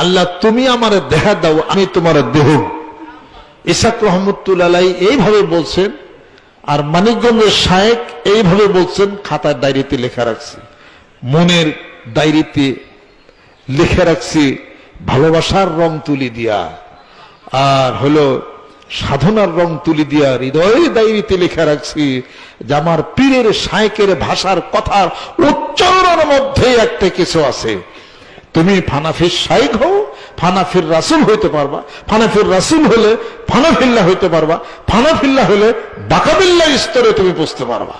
আল্লাহ, তুমি আমার দেখা দাও, আমি তোমার দেহ ইসাক রহমতুল্লাহ এইভাবে বলছেন, আর মানিকগঞ্জের শায়েক এইভাবে বলছেন, খাতার ডায়েরিতে লেখা রাখছি। মনের ডায়েরিতে লিখে রাখছি, ভালোবাসার রং তুলি দিয়া। আর হলো, সাধনার রং তুলি দিয়া হৃদয়ের ডায়েরিতে লেখা রাখছি যে আমার পীরের শায়েকের ভাষার কথার উচ্চারণের মধ্যে একটা কিছু আছে। তুমি ফানাফির শাইক হও, ফানাফির রাসুল হইতে পারবা। ফানাফির রাসুল হলে ফানাফিল্লা হইতে পারবা। ফানাফিল্লা হলে বাকাবিল্লা স্তরে তুমি বুঝতে পারবা।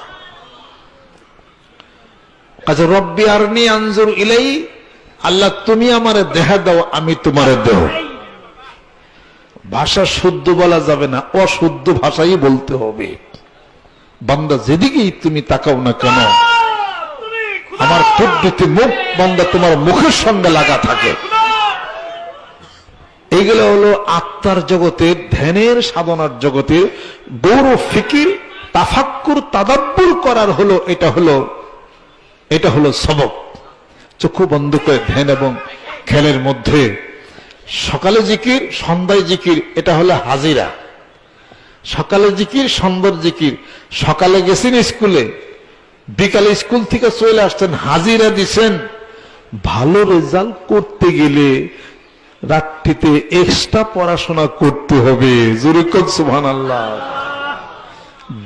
কাজে রব্বি আরনি আনজুর ইলাই, আল্লাহ তুমি আমারে দেখা দাও, আমি তোমারে দেহ। ভাষা শুদ্ধ বলা যাবে না, অশুদ্ধ ভাষাই বলতে হবে। বান্দা যেদিকেই তুমি তাকাও না কেন আমার কুদ্দুতি মুখ বন্ধ তোমার মুখের সঙ্গে লাগা থাকে। এইগুলো হলো আত্মার জগতে, ধ্যানের সাধনার জগতে, গৌর ফিকির, তাফাক্কুর, তাদাব্বুর করার হলো, এটা হলো এটা হলো সবক। চক্ষু বন্ধ করে ধ্যান এবং খেলের মধ্যে সকালে জিকির, সন্ধ্যায় জিকির, এটা হলো হাজিরা। সকালে জিকির, সন্ধ্যার জিকির। সকালে গেছেন স্কুলে বিকালে স্কুল থেকে চলে আসছেন হাজিরা দিছেন। ভালো রেজাল্ট করতে গেলে রাত্রিতে এক্সট্রা পড়াশোনা করতে হবে।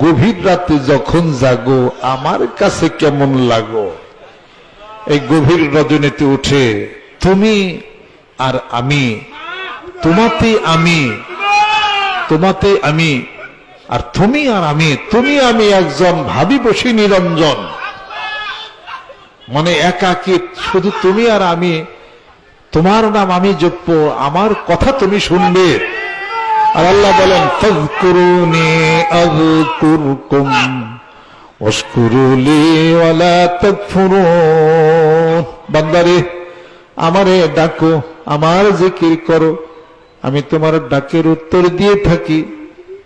গভীর রাতে যখন জাগো, আমার কাছে কেমন লাগো? এই গভীর রজনীতে উঠে, তুমি আর আমি, তোমাতে আমি তোমাতে আমি আর তুমি আর আমি, তুমি আমি একজন ভাবি বসি নিরঞ্জন। মানে একাকি শুধু তুমি আর আমি, তোমার নাম আমি জপ্য আমার কথা তুমি শুনবে। আর আল্লাহ বলেন বান্দারে, আমারে ডাকো, আমার জিকির করো। আমি তোমার ডাকের উত্তর দিয়ে থাকি।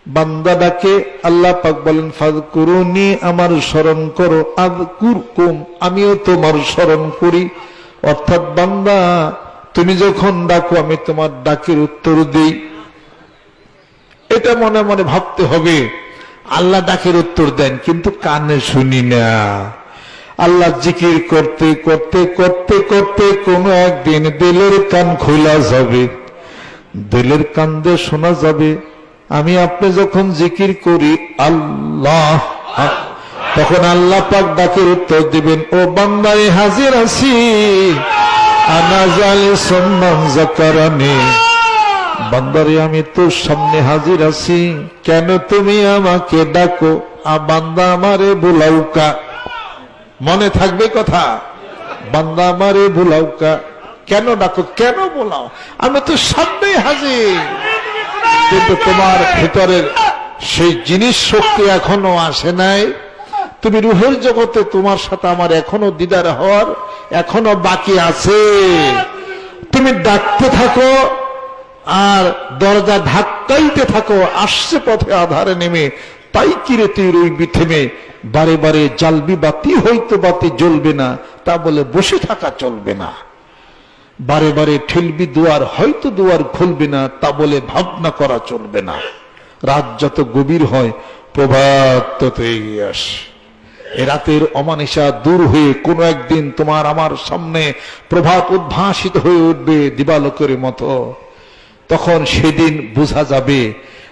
বান্দা ডাকে আল্লাহ পাক বলেন, ফাযকুরুনি আমার স্মরণ করো, আযকুরকুম, আমিও তোমার স্মরণ করি। অর্থাৎ বান্দা, তুমি যখন ডাকো, আমি তোমার ডাকের উত্তর দেই। এটা মনে মনে ভাবতে হবে। আল্লাহ ডাকের উত্তর দেন, কিন্তু কানে শুনি না। আল্লাহ জিকির করতে করতে করতে করতে কোনো একদিন দিলের কান খোলা যাবে। দিলের কান দিয়ে শোনা যাবে। আমি আপনি যখন জিকির করি, আল্লাহ, তখন আল্লাহ পাক ডাকের উত্তর দিবেন, ও বান্দায় হাজির আছি। আনাজাল সম্মান জাকারানি বান্দারে, আমি তোর সামনে হাজির আছি। কেন তুমি আমাকে ডাকো? বান্দা আমারে বুলাউকা মনে থাকবে কথা? বান্দা আমারে বুলাউকা কেন ডাকো? কেন বোলাও আমি তো সামনে হাজির। কিন্তু তোমার ভিতরের সেই জিনিস শক্তি এখনও আসে নাই। তুমি রুহের জগতে তোমার সাথে আমার এখনও দিদার হওয়ার এখনও বাকি আছে। তুমি ডাকতে থাকো আর দরজা ধাক্কাইতে থাকো, আসছে পথে আধারে নেমে। তাই কিরে তুই রইবি থেমে বারে বারে জ্বালবি বাতি হয়তো বাতি জ্বলবে না। তা বলে বসে থাকা চলবে না। বারে বারে ঠেলবি দুয়ার, হয়তো দুয়ার খুলবে না, তা বলে ভাবনা করা চলবে না। রাত যত গভীর হয়, প্রভাত তত এগিয়ে আসে। এ রাতের অমানিসা দূর হয়ে কোনো একদিন তোমার আমার সামনে প্রভাত উদ্ভাসিত হয়ে উঠবে দিবালোকের মতো। তখন সেদিন বোঝা যাবে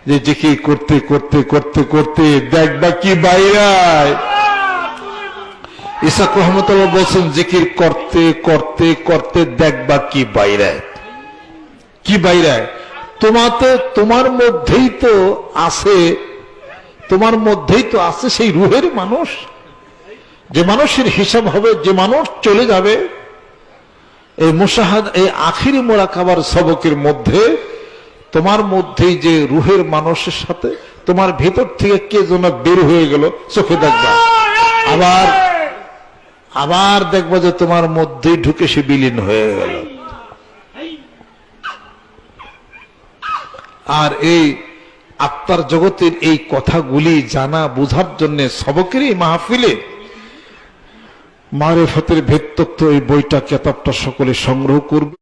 যে যে কি করতে করতে করতে করতে, দেখবা কি বাইরায় ইসাক রহমতুল্লাহ বলছেন, জিকির করতে করতে করতে দেখবা কি বাইরায় কি বাইরায় তোমাতে, তোমার মধ্যেই তো আছে, তোমার মধ্যেই তো আছে সেই রুহের মানুষ। যে মানুষের হিসাব হবে, যে মানুষ চলে যাবে, এই মুসাহাদ এই আখিরি মোরাকাবার সবকের মধ্যে, তোমার মধ্যেই যে রুহের মানুষের সাথে, তোমার ভেতর থেকে কে যেন বের হয়ে গেল, চোখে দেখবা। আবার আবার দেখব যে তোমার মধ্যেই ঢুকে সে বিলীন হয়ে গেল। আর এই আত্মার জগতের এই কথাগুলি জানা বুঝার জন্য সবকেরই মাহফিলে মারে ফতের ভেদ তত্ত্ব এই বইটা, কেতাবটা সকলে সংগ্রহ করবে।